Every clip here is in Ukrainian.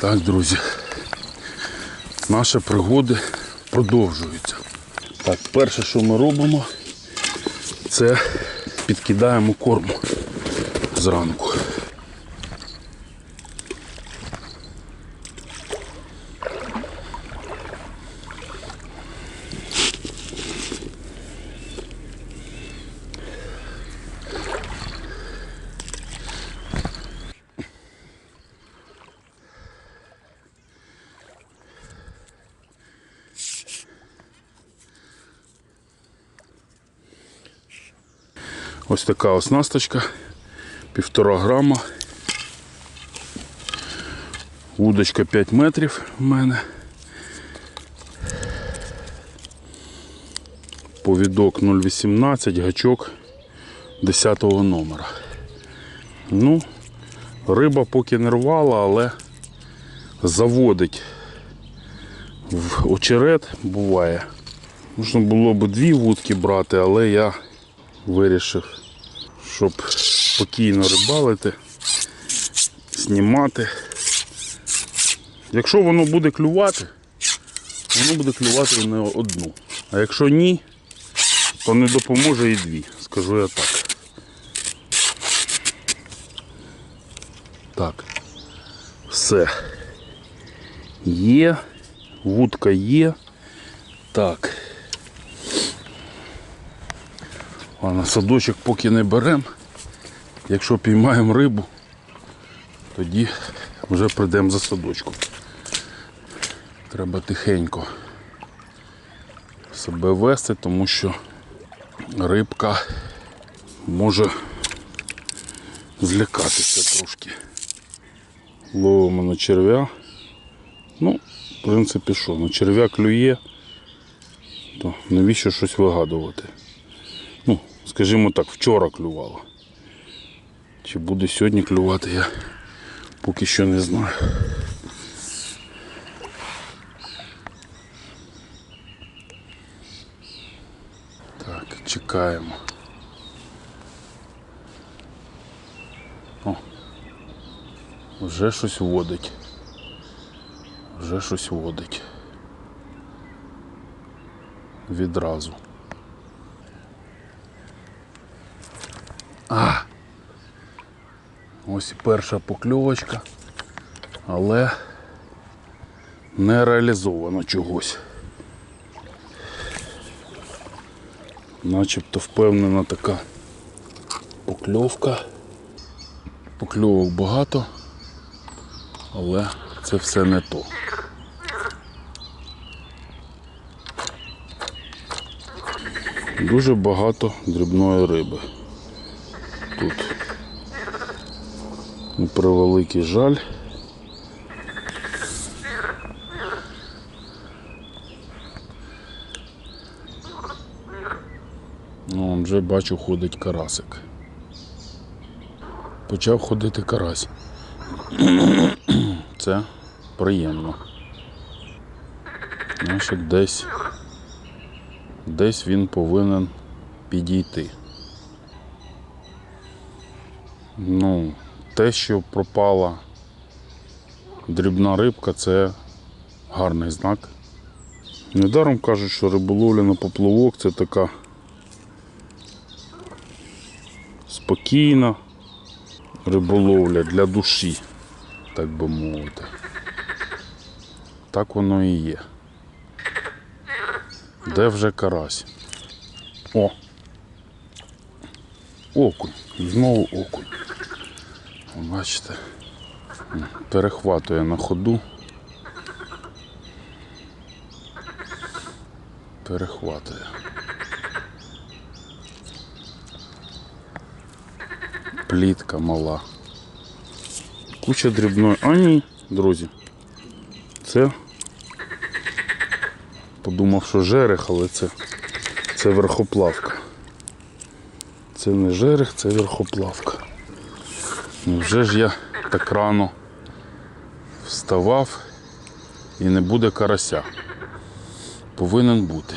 Так, друзі, наші пригоди продовжуються. Так, перше, що ми робимо, це підкидаємо корму зранку. Ось така оснасточка, півтора грама. Удочка 5 метрів в мене. Повідок 0,18, гачок 10 номера. Ну, риба поки не рвала, але заводить в очерет буває. Можна було б дві вудки брати, але я вирішив, щоб спокійно рибалити, знімати. Якщо воно буде клювати, воно буде клювати не одну. А якщо ні, то не допоможе і дві, скажу я так. Так. Все. Є, вудка є. Так. А на садочок поки не беремо. Якщо піймаємо рибу, тоді вже прийдемо за садочком. Треба тихенько себе вести, тому що рибка може злякатися трошки. Ловимо на черв'я. Ну, в принципі, що, на черв'я клює, то навіщо щось вигадувати? Скажімо так, вчора клювало. Чи буде сьогодні клювати, я поки що не знаю. Так, чекаємо. О, вже щось водить. Вже щось водить. Відразу. А! Ось і перша покльовочка, але не реалізовано чогось. Начебто впевнена така покльовка. Покльовок багато, але це все не то. Дуже багато дрібної риби тут. На превеликий жаль. Ну, вже бачу, ходить карасик. Почав ходити карась. Це приємно. Значить, десь, десь він повинен підійти. Ну, те, що пропала дрібна рибка, це гарний знак. Недаром кажуть, що риболовля на поплавок це така спокійна риболовля для душі, так би мовити. Так воно і є. Де вже карась? О! Окунь. Знову окунь. Бачите, перехватує на ходу. Перехватує. Плітка мала. Куча дрібної. А ні, друзі. Це подумав, що жерех, але це, це верхоплавка. Це не жерех, це верхоплавка. Невже ж я так рано вставав і не буде карася? Повинен бути.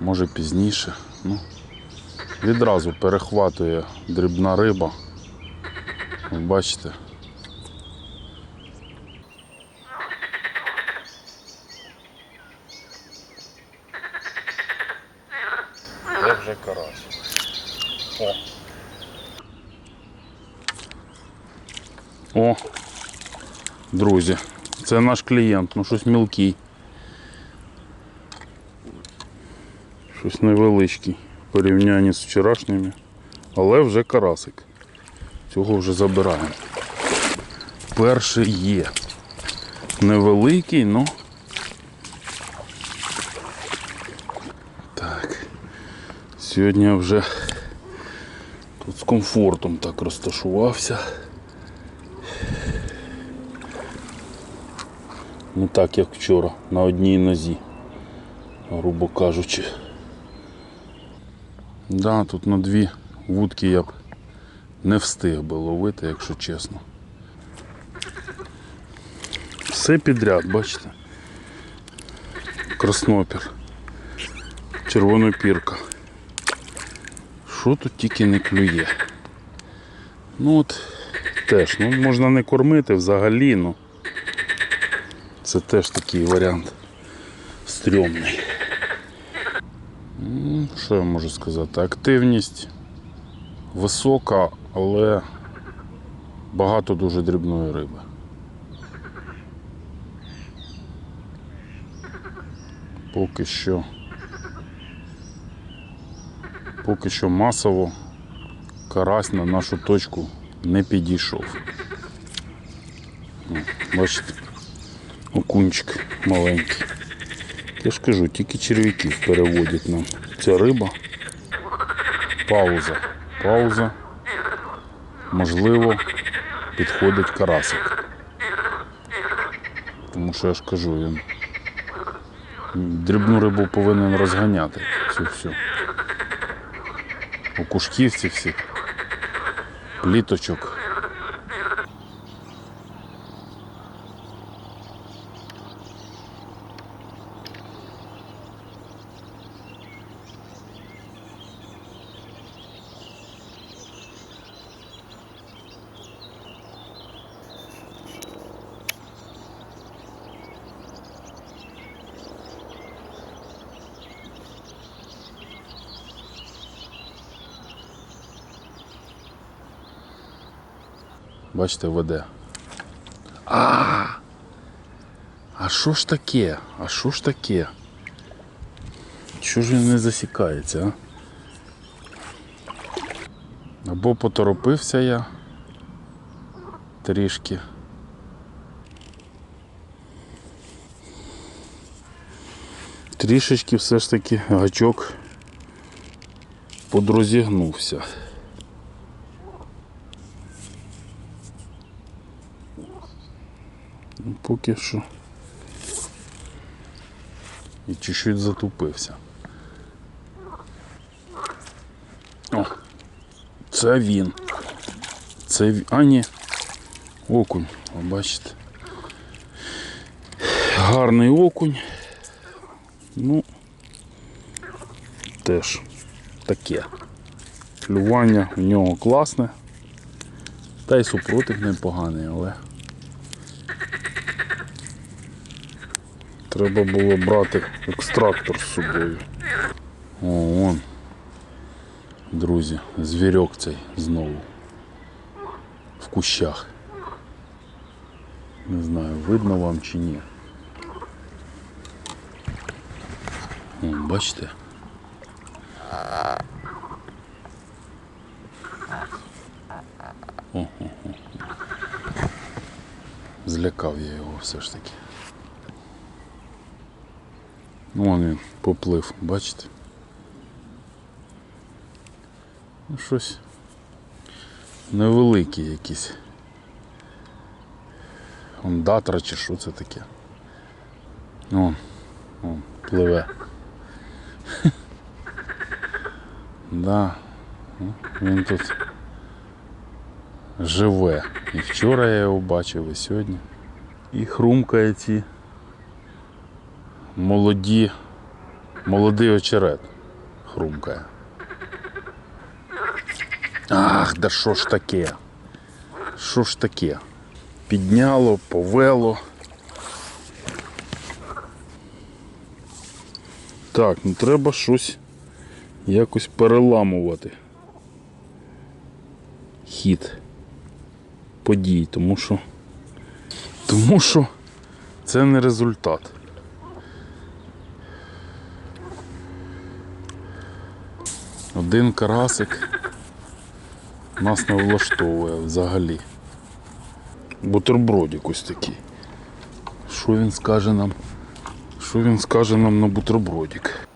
Може пізніше. Ну, відразу перехватує дрібна риба. Бачите? Друзі, це наш клієнт, ну щось мілкий. Щось невеличкий в порівнянні з вчорашніми. Але вже карасик. Цього вже забираємо. Перший є. Невеликий, ну. Так. Сьогодні вже тут з комфортом так розташувався. Не так, як вчора, на одній нозі, грубо кажучи. Да, тут на дві вудки я б не встиг би ловити, якщо чесно. Все підряд, бачите? Краснопір, червонопірка. Що тут тільки не клює? Ну от теж, ну можна не кормити взагалі, ну це теж такий варіант стрьомний. Що я можу сказати? Активність висока, але багато дуже дрібної риби. Поки що. Поки що масово карась на нашу точку не підійшов. Бачите, окунчик маленький. Я ж кажу, тільки черв'яків переводять нам ця риба. Пауза. Пауза. Можливо, підходить карасик. Тому що я ж кажу, він дрібну рибу повинен розганяти цю всю. У кушківці всіх, пліточок. Бачите, веде. А! А що ж таке? А що ж таке? Чого ж він не засікається, а? Або поторопився я трішки. Трішечки все ж таки гачок подрозігнувся. Поки що. І чуть-чуть затупився. О, це він. Це він. А, ні. Окунь, ви бачите. Гарний окунь. Ну, теж таке. Клювання в нього класне. Та й супротив непоганий, але. Треба було брати екстрактор з собою. О, вон. Друзі, звірок цей знову. В кущах. Не знаю, видно вам чи ні. О, бачите? О, о, о. Злякав я його все ж таки. Вон він поплив, бачите? Ну, щось невеликі якісь. Ондатра чи що це таке? Вон, вон, пливе. Да. ну, Він тут живе. І вчора я його бачив, і сьогодні. І хрумкає ці молоді, молодий очерет хрумкає. Ах, да що ж таке? Що ж таке? Підняло, повело. Так, ну треба щось якось переламувати хід подій, тому що, тому що це не результат. Один карасик нас не влаштовує взагалі. Бутербродик ось такий. Що він скаже нам? Що він скаже нам на бутербродик?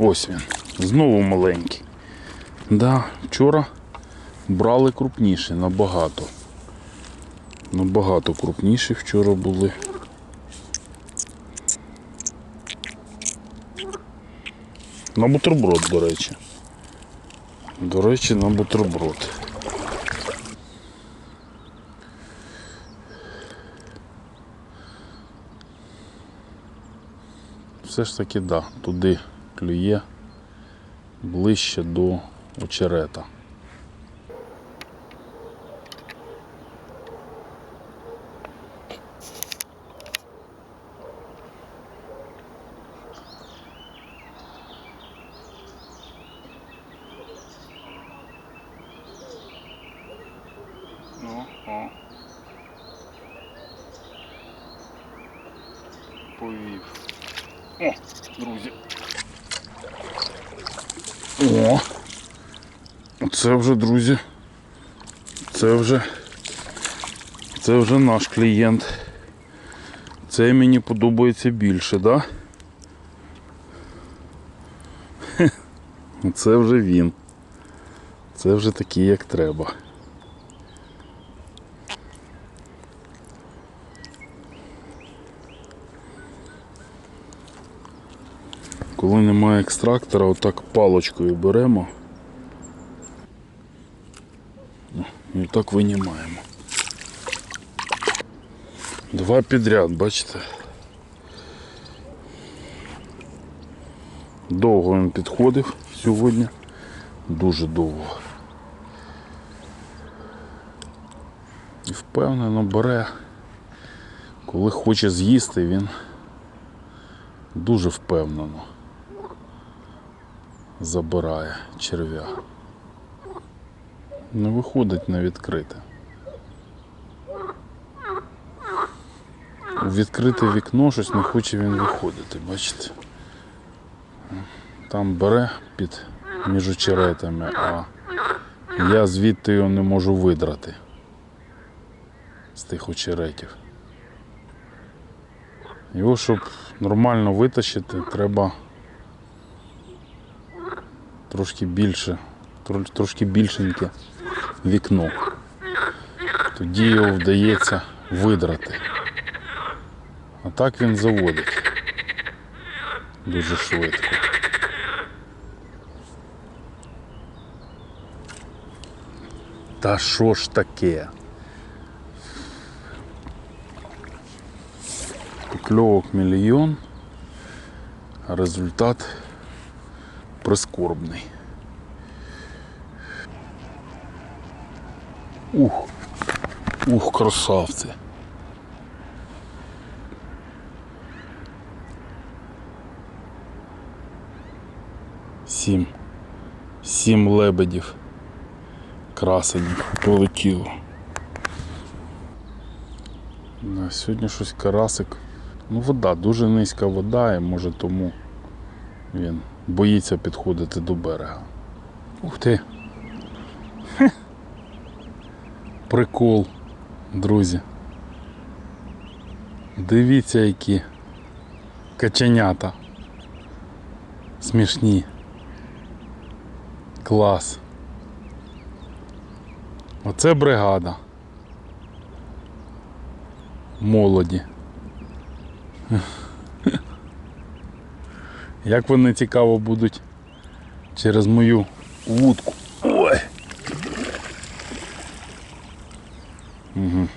О, ось він. Знову маленький. Да, вчора брали крупніші набагато. Набагато крупніші вчора були. На бутерброд, до речі. До речі, на бутерброд. Все ж таки, да, туди клює ближче до очерета. Ну. Повів. О, друзі. О! Це вже, друзі. Це вже. Це вже наш клієнт. Це мені подобається більше, да? Це вже він. Це вже такий, як треба. Коли немає екстрактора, отак палочкою беремо і так винімаємо. Два підряд, бачите? Довго він підходив сьогодні. Дуже довго. І впевнено бере, коли хоче з'їсти, він дуже впевнено забирає черв'я. Не виходить на відкрите. У відкрите вікно щось не хоче він виходити, бачите? Там бере під між очеретами, а я звідти його не можу видрати з тих очеретів. Його, щоб нормально витащити, треба трошки більше, трошки більшеньке вікно. Тоді його вдається видрати. А так він заводить дуже швидко. Та що ж таке? Покльовок мільйон, а результат прискорбний. Ух, ух, красавці. Сім. Сім лебедів. Красенів полетіло. Да, сьогодні щось карасик. Ну, вода, дуже низька вода, і може тому він боїться підходити до берега. Ух ти. Хе. Прикол, друзі. Дивіться, які каченята. Смішні. Клас. Оце бригада. Молоді. Як вони цікаво будуть через мою вудку. Ой! Угу.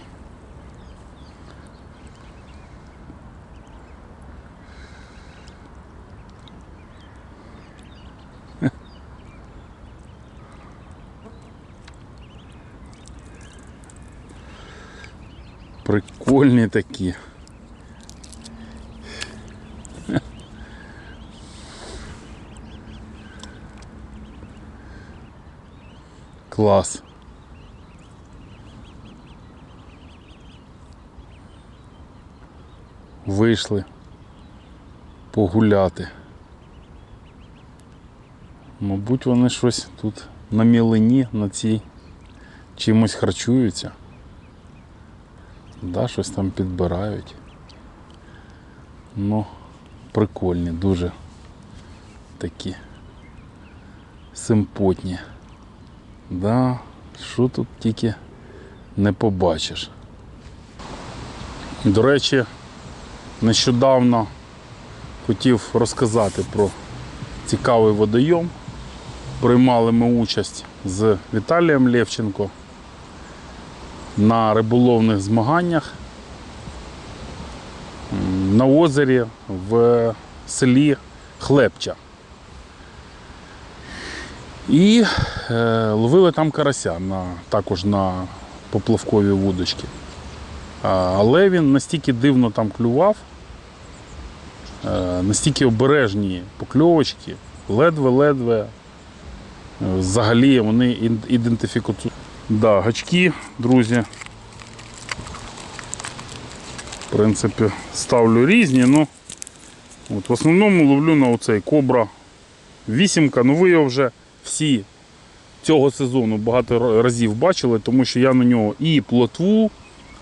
Прикольні такі. Клас. Вийшли погуляти. Мабуть, вони щось тут на мілині, на цій чимось харчуються. Да, щось там підбирають. Ну, прикольні, дуже такі симпотні. Да, що тут тільки не побачиш. До речі, нещодавно хотів розказати про цікавий водойом. Приймали ми участь з Віталієм Левченко на риболовних змаганнях на озері в селі Хлебча. І е, ловили там карася на, також на поплавкові вудочки. Але він настільки дивно там клював, е, настільки обережні покльовочки, ледве-ледве е, взагалі вони ідентифікують. Да, гачки, друзі. В принципі, ставлю різні, ну от в основному ловлю на оцей кобра вісімка. Ну ви його вже всі цього сезону багато разів бачили, тому що я на нього і плотву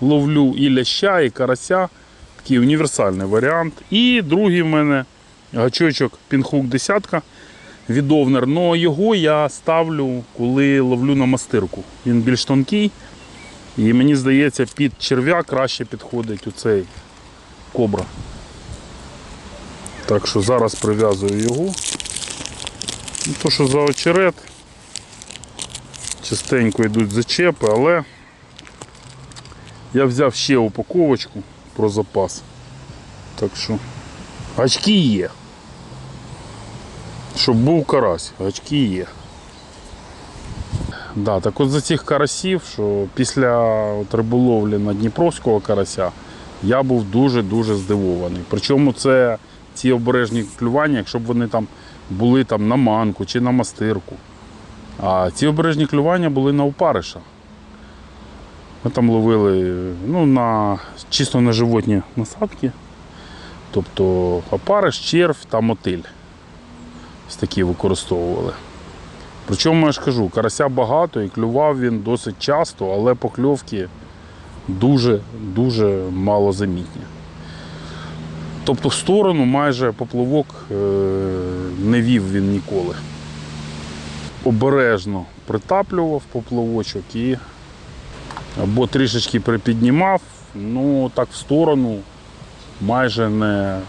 ловлю, і ляща, і карася. Такий універсальний варіант. І другий в мене гачочок пінхук десятка від Овнер. Но його я ставлю, коли ловлю на мастирку. Він більш тонкий. І мені здається, під черв'я краще підходить у цей кобра. Так що зараз прив'язую його. Ну, То, що за очерет, частенько йдуть зачепи, але я взяв ще упаковочку про запас. Так що гачки є. Щоб був карась, гачки є. Да, так от за цих карасів, що після от риболовлі на Дніпровського карася я був дуже-дуже здивований. Причому це ці обережні клювання, якщо б вони там були там на манку чи на мастирку. А ці обережні клювання були на опариша. Ми там ловили ну, на, чисто на животні насадки. Тобто опариш, червь та мотиль. Ось такі використовували. Причому я ж кажу, карася багато і клював він досить часто, але покльовки дуже-дуже малозамітні. Тобто в сторону майже поплавок е, не вів він ніколи. Обережно притаплював поплавочок і або трішечки припіднімав, ну так в сторону майже не,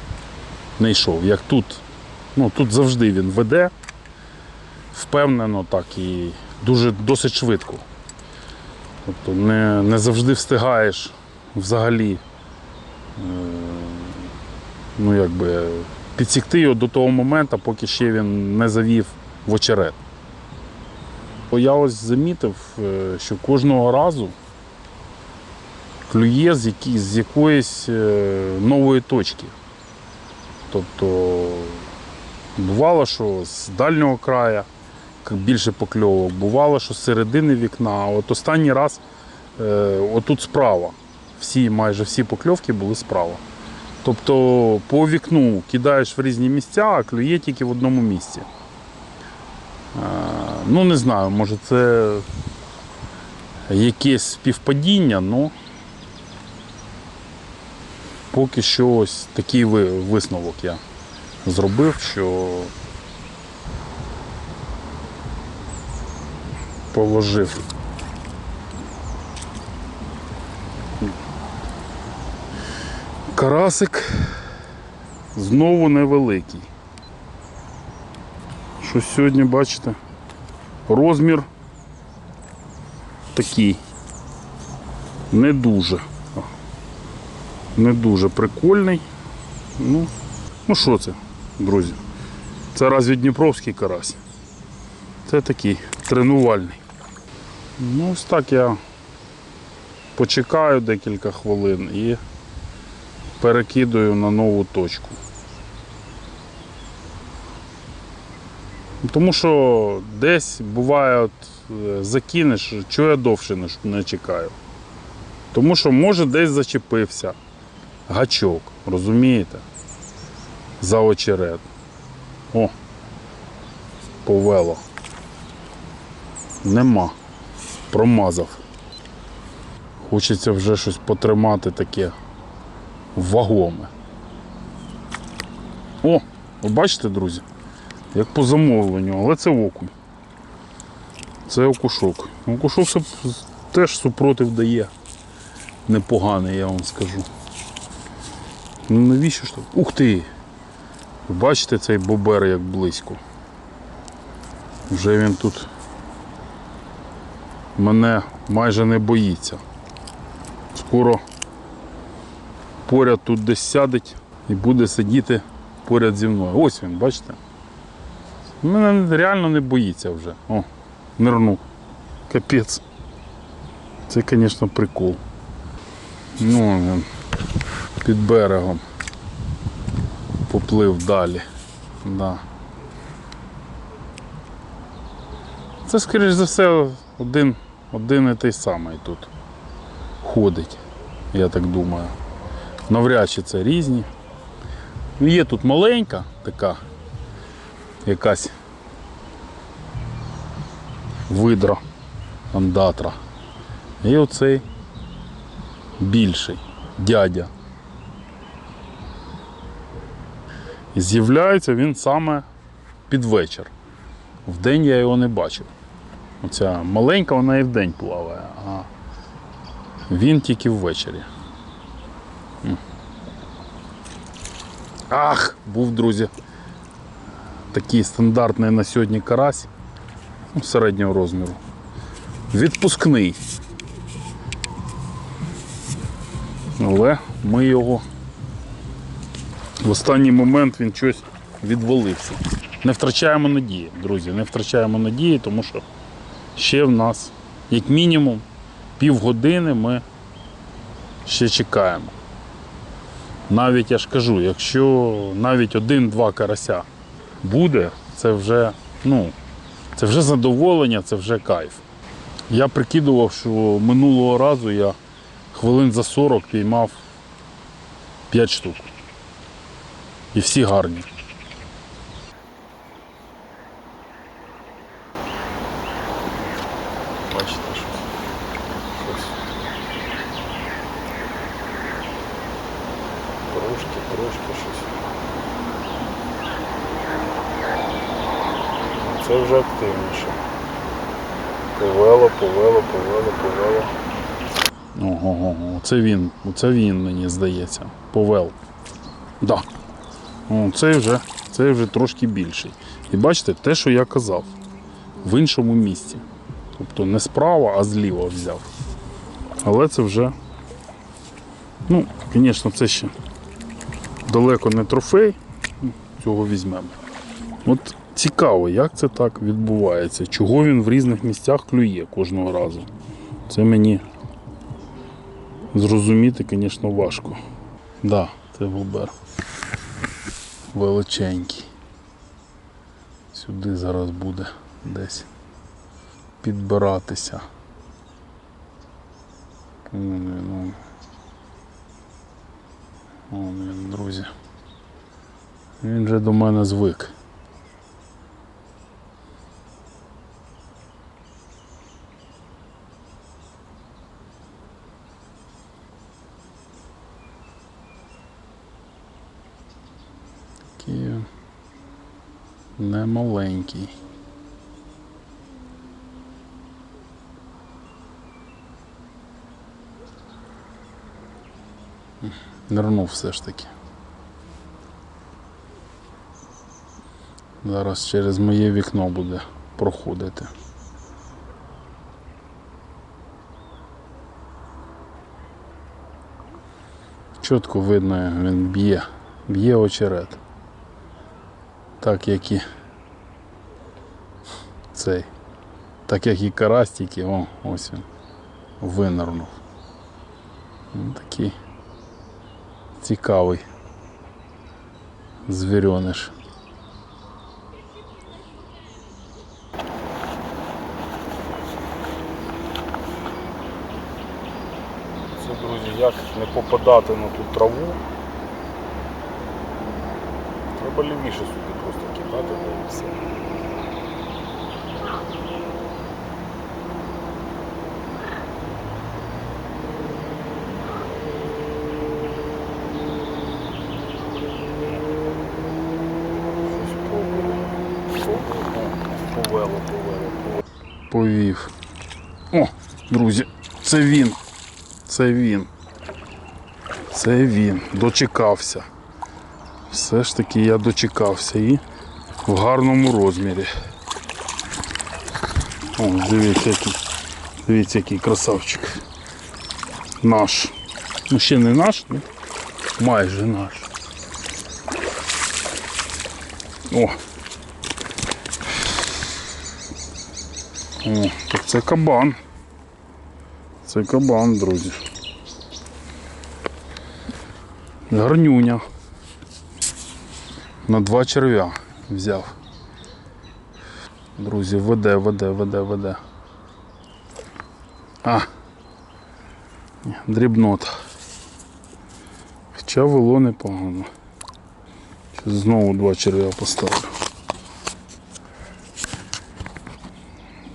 не йшов. Як тут, ну тут завжди він веде, впевнено так і дуже досить швидко. Тобто не, не завжди встигаєш взагалі е, ну, якби, підсікти його до того моменту, поки ще він не завів в очерет. Бо Я ось замітив, е, що кожного разу клює з, які, з якоїсь е, нової точки. Тобто бувало, що з дальнього краю більше покльовок, бувало, що з середини вікна. А от останній раз е, отут справа. Всі, майже всі покльовки були справа. Тобто по вікну кидаєш в різні місця, а клює тільки в одному місці. Е, Ну, не знаю, може це якесь співпадіння, але поки що ось такий висновок я зробив, що положив. Карасик знову невеликий. Що сьогодні, бачите, розмір такий. Не дуже. Не дуже прикольний. Ну, ну що це, друзі? Це разві Дніпровський карась. Це такий тренувальний. Ну, ось так я почекаю декілька хвилин і перекидаю на нову точку. Тому що десь буває, от, е, закинеш, чого я довше не, чекаю. Тому що може десь зачепився гачок, розумієте? За очерет. О, повело. Нема. Промазав. Хочеться вже щось потримати таке вагоме. О, ви бачите, друзі? Як по замовленню, але це окунь. Це окушок. Окушок теж супротив дає. Непоганий, я вам скажу. Ну навіщо ж так? Ух ти! Ви бачите цей бобер як близько. Вже він тут мене майже не боїться. Скоро поряд тут десь сядеть і буде сидіти поряд зі мною. Ось він, бачите? Мене реально не боїться вже. О, нирнув. Капець. Це, звісно, прикол. Ну, він під берегом. Поплив далі. Да. Це, скоріш за все, один, один і той самий тут ходить, я так думаю. Навряд чи це різні. Ну, Є тут маленька така якась видра андатра. І оцей більший дядя. З'являється він саме під вечір. Вдень я його не бачив. Оця маленька вона і вдень плаває, а він тільки ввечері. Ах, був, друзі. Такий стандартний на сьогодні карась ну, середнього розміру. Відпускний. Але ми його в останній момент він щось відвалився. Не втрачаємо надії, друзі, не втрачаємо надії, тому що ще в нас, як мінімум, півгодини ми ще чекаємо. Навіть я ж кажу, якщо навіть один-два карася буде, це вже, ну, це вже задоволення, це вже кайф. Я прикидував, що минулого разу я хвилин за 40 піймав 5 штук. І всі гарні. Бачите, що щось. Трошки, трошки щось. Це вже активніше. Повело, повело, повело, повело. Ого, це він, це він, мені здається. Повел. Да. О, цей вже, цей вже трошки більший. І бачите, те, що я казав, в іншому місці. Тобто не справа, а зліва взяв. Але це вже, ну, звісно, це ще далеко не трофей. Ну, Цього візьмемо. От цікаво, як це так відбувається, чого він в різних місцях клює кожного разу. Це мені зрозуміти, звісно, важко. Так, да, це бобер. Величенький. Сюди зараз буде десь підбиратися. Вон він, вон. Вон він, друзі. Він вже до мене звик. Такий він немаленький. Нирнув все ж таки. Зараз через моє вікно буде проходити. Чітко видно, він б'є, б'є очерет. Так як і цей. Так як і карась, тільки о, ось він винирнув. Ну, такий цікавий звірьониш. Друзі, як не попадати на ту траву. Треба лівіше сюди Пробую. О, Повело, повело, повело. Повів. О, друзі, це він. Це він. Це він. Дочекався. Все ж таки я дочекався і в гарному розмірі. О, дивіться, який, дивіться, який красавчик. Наш. Ну ще не наш, ну майже наш. О. О, так це кабан. Це кабан, друзі. Гарнюня. На два черв'я взяв. Друзі, веде, веде, веде, веде. А. Дрібнота. Хоча вело непогано. Щас Знову два черв'я поставлю.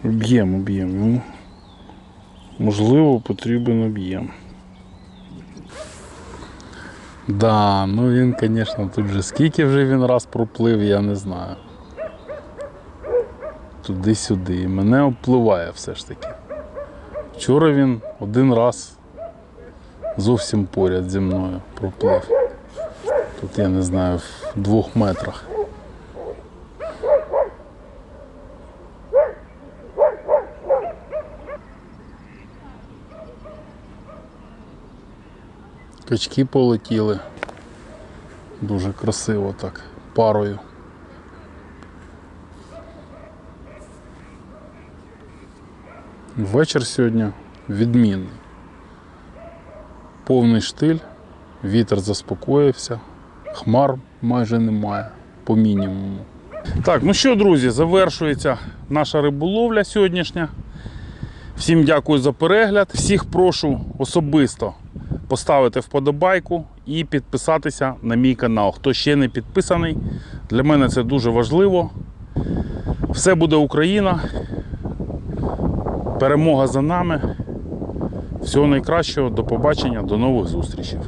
Об'єм, об'єм. Можливо, потрібен об'єм. Да, ну він, звісно, тут же скільки вже він раз проплив, я не знаю. Туди-сюди. І мене обпливає все ж таки. Вчора він один раз зовсім поряд зі мною проплив. Тут я не знаю, в двох метрах. Качки полетіли. Дуже красиво так, парою. Вечір сьогодні відмінний. Повний штиль, вітер заспокоївся, хмар майже немає, по мінімуму. Так, ну що, друзі, завершується наша риболовля сьогоднішня. Всім дякую за перегляд. Всіх прошу особисто поставити вподобайку і підписатися на мій канал. Хто ще не підписаний, для мене це дуже важливо. Все буде Україна. Перемога за нами. Всього найкращого, до побачення, до нових зустрічей.